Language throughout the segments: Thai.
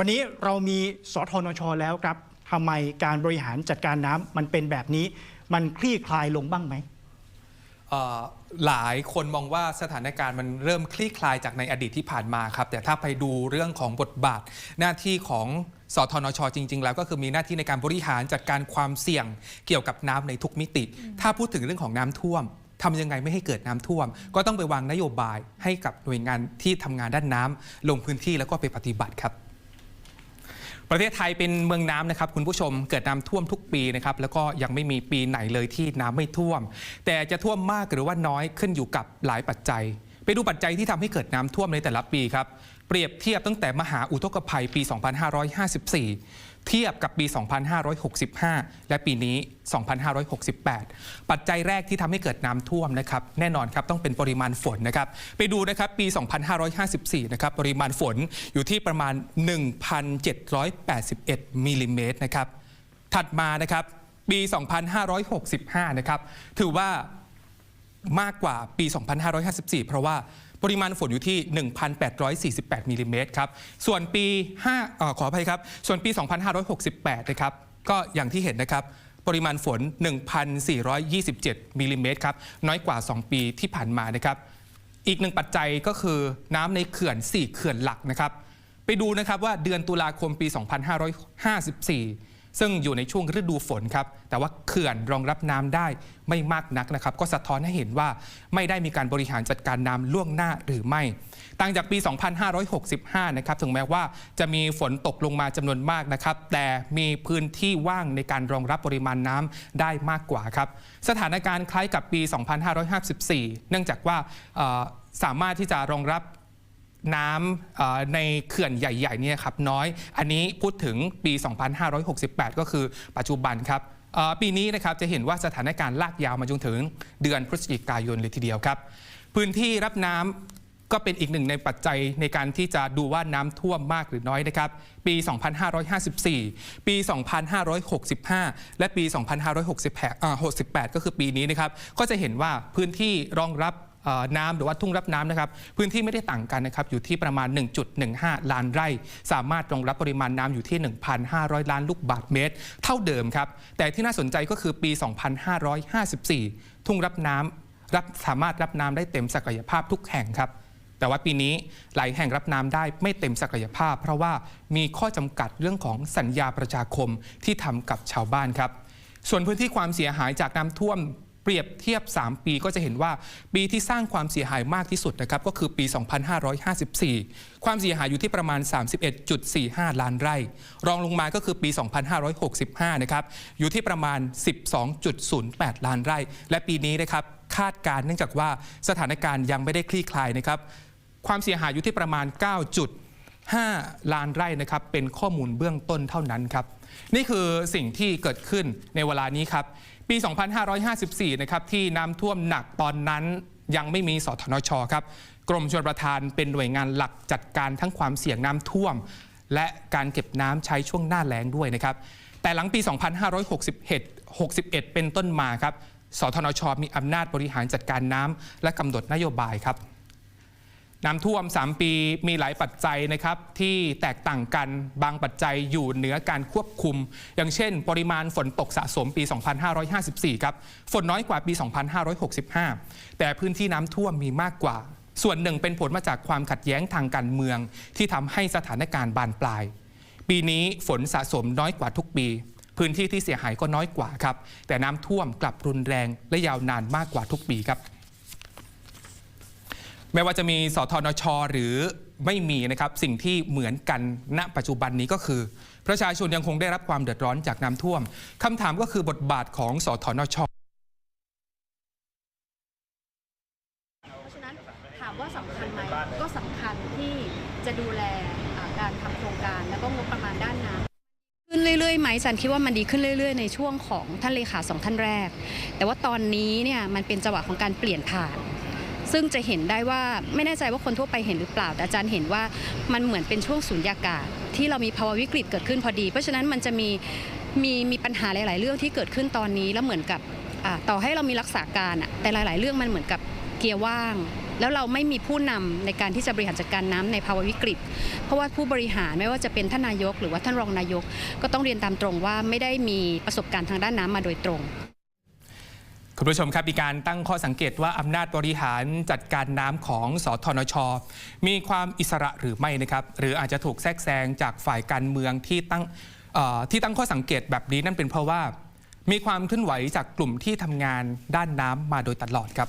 วันนี้เรามีสทนชแล้วครับทำไมการบริหารจัดการน้ำมันเป็นแบบนี้ มันคลี่คลายลงบ้างไหมเอ่อหลายคนมองว่าสถานการณ์มันเริ่มคลี่คลายจากในอดีตที่ผ่านมาครับ แต่ถ้าไปดูเรื่องของบทบาทหน้าที่ของสทนชจริง ๆ แล้วก็คือมีหน้าที่ในการบริหารจัดการความเสี่ยงเกี่ยวกับน้ำในทุกมิติ ถ้าพูดถึงเรื่องของน้ำท่วมทำยังไงไม่ให้เกิดน้ำท่วม ก็ต้องไปวางนโยบายให้กับหน่วยงานที่ทำงานด้านน้ำลงพื้นที่แล้วก็ไปปฏิบัติครับ ประเทศไทยเป็นเมืองน้ำนะครับคุณผู้ชมเกิดน้ำท่วมทุกปีนะครับแล้วก็ยังไม่มีปีไหนเลยที่น้ำไม่ท่วม แต่จะท่วมมากหรือว่าน้อยขึ้นอยู่กับหลายปัจจัย ไปดูปัจจัยที่ทำให้เกิดน้ำท่วมในแต่ละปีครับเปรียบเทียบตั้งแต่มหาอุทกภัยปี 2554 เทียบกับปี 2565 และปีนี้ 2568 ปัจจัยแรกที่ทำให้เกิดน้ำท่วมนะครับ แน่นอนครับต้องเป็นปริมาณฝนนะครับ ไปดูนะครับปี 2554 นะครับ ปริมาณฝนอยู่ที่ประมาณ 1,781มิลลิเมตรนะครับ ถัดมานะครับปี 2565 นะครับ ถือว่ามากกว่าปี 2554 เพราะว่า ปริมาณฝนอยู่ที่ 1,848มิลลิเมตรครับ ส่วนปี5อขออภัยครับ ส่วนปี 2568 นะครับ ก็อย่างที่เห็นนะครับ ปริมาณฝน 1,427มิลลิเมตรครับ น้อยกว่า 2 ปีที่ผ่านมานะครับ อีกหนึ่งปัจจัยก็คือน้ำในเขื่อน 4 เขื่อนหลักนะครับ ไปดูนะครับว่าเดือนตุลาคมปี 2554 ซึ่งอยู่ในช่วงฤดูฝนครับ แต่ว่าเขื่อนรองรับน้ำได้ไม่มากนักนะครับ ก็สะท้อนให้เห็นว่าไม่ได้มีการบริหารจัดการน้ำล่วงหน้าหรือไม่ ต่างจากปี 2565 นะครับ ถึงแม้ว่าจะมีฝนตกลงมาจำนวนมากนะครับ แต่มีพื้นที่ว่างในการรองรับปริมาณน้ำได้มากกว่าครับ สถานการณ์คล้ายกับปี 2554 เนื่องจากว่าสามารถที่จะรองรับ น้ำในเขื่อนใหญ่ๆเนี่ยครับน้อย อันนี้พูดถึงปี 2568 ก็คือปัจจุบันครับปีนี้นะครับจะเห็นว่าสถานการณ์ลากยาวมาจนถึงเดือนพฤศจิกายนเลยทีเดียวครับ พื้นที่รับน้ำก็เป็นอีกหนึ่งในปัจจัยในการที่จะดูว่าน้ำท่วมมากหรือน้อยนะครับ ปี 2554 ปี 2565 และปี 2568 ก็คือปีนี้นะครับ ก็จะเห็นว่าพื้นที่รองรับ น้ำหรือว่าทุ่งรับน้ำนะครับพื้นที่ไม่ได้ต่างกันนะครับอยู่ที่ประมาณ 1.15 ล้านไร่ สามารถรองรับปริมาณน้ำอยู่ที่ 1,500 ล้านลูกบาศก์เมตร เท่าเดิมครับแต่ที่น่าสนใจก็คือปี 2554 ทุ่งรับน้ำรับสามารถรับน้ำได้เต็มศักยภาพทุกแห่งครับแต่ว่าปีนี้หลายแห่งรับน้ำได้ไม่เต็มศักยภาพ เพราะว่ามีข้อจำกัดเรื่องของสัญญาประชาคมที่ทำกับชาวบ้านครับ ส่วนพื้นที่ความเสียหายจากน้ำท่วม เปรียบเทียบ 3 ปีก็จะเห็นว่าปีที่สร้างความเสียหายมากที่สุดนะครับก็คือปี 2554 ความเสียหายอยู่ที่ประมาณ 31.45 ล้านไร่ รองลงมาก็คือปี 2565 นะครับอยู่ที่ประมาณ 12.08 ล้านไร่ และปีนี้นะครับคาดการณ์เนื่องจากว่าสถานการณ์ยังไม่ได้คลี่คลายนะครับความเสียหายอยู่ที่ประมาณ 9.5 ล้านไร่นะครับเป็นข้อมูลเบื้องต้นเท่านั้นครับ นี่คือสิ่งที่เกิดขึ้นในเวลานี้ครับ ปี 2554 นะครับที่น้ำท่วมหนักตอนนั้นยังไม่มีสทนชครับ กรมชลประทานเป็นหน่วยงานหลักจัดการทั้งความเสี่ยงน้ำท่วม และการเก็บน้ำใช้ช่วงหน้าแล้งด้วยนะครับ แต่หลังปี 2561 61 เป็นต้นมาครับสทนชมีอำนาจบริหารจัดการน้ำและกำหนดนโยบายครับ น้ำท่วม 3 ปีมีหลายปัจจัยนะครับที่แตกต่างกันบางปัจจัยอยู่เหนือการควบคุม อย่างเช่น ปริมาณฝนตกสะสมปี 2554 ครับ ฝนน้อยกว่าปี 2565 แต่พื้นที่น้ำท่วมมีมากกว่า ส่วนหนึ่งเป็นผลมาจากความขัดแย้งทางการเมือง ที่ทำให้สถานการณ์บานปลาย ปีนี้ฝนสะสมน้อยกว่าทุกปี พื้นที่ที่เสียหายก็น้อยกว่าครับแต่น้ำท่วมกลับรุนแรงและยาวนานมากกว่าทุกปีครับ ไม่ว่าจะมีสทนช หรือไม่มีนะครับสิ่งที่เหมือนกันณปัจจุบันนี้ก็คือ ประชาชนยังคงได้รับความเดือดร้อนจากน้ำท่วมคำถามก็คือบทบาทของสทนช เพราะฉะนั้นถามว่าสำคัญไหมก็สำคัญที่จะดูแลอ่าการทำโครงการแล้วก็งบประมาณด้านน้ำ ขึ้นเรื่อยๆไหมจันคิดว่ามันดีขึ้นเรื่อย ๆ ในช่วงของท่านเลขาสองท่านแรก แต่ว่าตอนนี้เนี่ยมันเป็นจังหวะของการเปลี่ยนผ่าน ซึ่งจะเห็นได้ว่าไม่แน่ใจว่าคนทั่วไปเห็นหรือเปล่า แต่อาจารย์เห็นว่ามันเหมือนเป็นช่วงสุญญากาศ ที่เรามีภาวะวิกฤตเกิดขึ้นพอดี เพราะฉะนั้นมันจะมีมีมีปัญหาหลาย ๆ เรื่องที่เกิดขึ้นตอนนี้แล้วเหมือนกับต่อให้เรามีรักษาการอะแต่หลาย ๆ เรื่องมันเหมือนกับเกียร์ว่างแล้วเราไม่มีผู้นำในการที่จะบริหารจัดการน้ำในภาวะวิกฤต เพราะว่าผู้บริหารไม่ว่าจะเป็นท่านนายก หรือว่าท่านรองนายก ก็ต้องเรียนตามตรงว่าไม่ได้มีประสบการณ์ทางด้านน้ำมาโดยตรง คุณผู้ชมครับมีการตั้งข้อสังเกตว่าอำนาจบริหารจัดการน้ำของสทนช มีความอิสระหรือไม่นะครับ หรืออาจจะถูกแทรกแซงจากฝ่ายการเมืองที่ตั้งที่ตั้งข้อสังเกตแบบนี้นั่นเป็นเพราะว่า มีความเคลื่อนไหวจากกลุ่มที่ทำงานด้านน้ำมาโดยตลอดครับ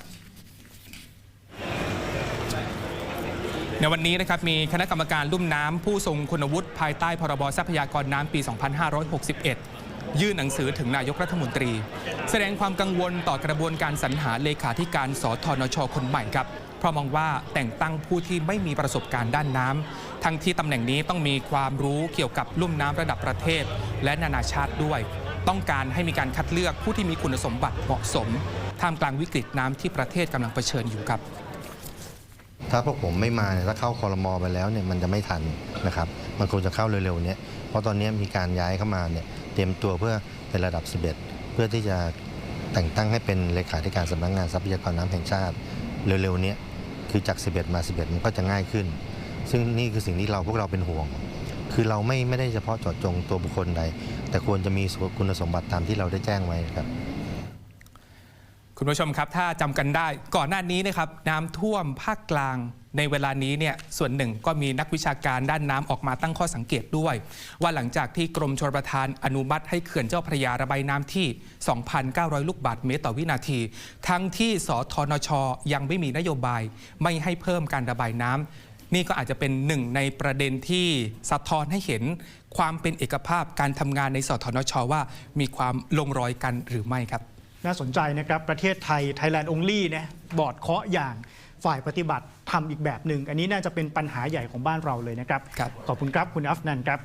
ในวันนี้นะครับมีคณะกรรมการลุ่มน้ำผู้ทรงคุณวุฒิภายใต้พรบทรัพยากรน้ำปี 2561 ยื่นหนังสือถึงนายกรัฐมนตรี แสดงความกังวลต่อกระบวนการสรรหาเลขาธิการสทนชคนใหม่ครับเพราะมองว่าแต่งตั้งผู้ที่ไม่มีประสบการณ์ด้านน้ำทั้งที่ตำแหน่งนี้ต้องมีความรู้เกี่ยวกับลุ่มน้ำระดับประเทศ และนานาชาติด้วย ต้องการให้มีการคัดเลือกผู้ที่มีคุณสมบัติเหมาะสมท่ามกลางวิกฤตน้ำที่ประเทศกำลังเผชิญอยู่ครับถ้าพวกผมไม่มาเนี่ยถ้าเข้าคอรมอไปแล้วเนี่ยมันจะไม่ทันนะครับ มันควรจะเข้าเร็วๆเนี้เพราะตอนนี้มีการย้ายเข้ามาเนี่ย เตรียมตัวเพื่อเป็นระดับ 11 เพื่อที่จะแต่งตั้งให้เป็นเลขาธิการสำนักงานทรัพยากรน้ำแห่งชาติ เร็วๆนี้คือจาก 11 มา 11 มันก็จะง่ายขึ้น ซึ่งนี่คือสิ่งที่เราพวกเราเป็นห่วง คือเราไม่ไม่ได้เฉพาะเจาะจงตัวบุคคลใด แต่ควรจะมีคุณสมบัติตามที่เราได้แจ้งไว้ครับคุณผู้ชมครับ ถ้าจำกันได้ก่อนหน้านี้นะครับน้ำท่วมภาคกลาง ในเวลานี้เนี่ยส่วนหนึ่งก็มีนักวิชาการด้านน้ำออกมาตั้งข้อสังเกตด้วย ว่าหลังจากที่กรมชลประทานอนุมัติให้เขื่อนเจ้าพระยาระบายน้ำที่ 2,900 ลูกบาศก์เมตรต่อวินาที ทั้งที่สทนช ยังไม่มีนโยบาย ไม่ให้เพิ่มการระบายน้ำนี่ก็อาจจะเป็นหนึ่งในประเด็นที่สะท้อนให้เห็นความเป็นเอกภาพการทำงานในสทนช ว่ามีความลงรอยกันหรือไม่ครับ น่าสนใจนะครับประเทศไทย Thailand Only นะบอร์ดเคาะอย่าง ฝ่ายปฏิบัติทำอีกแบบหนึ่งอันนี้น่าจะเป็นปัญหาใหญ่ของบ้านเราเลยนะครับครับขอบคุณครับคุณอัฟนันท์ครับ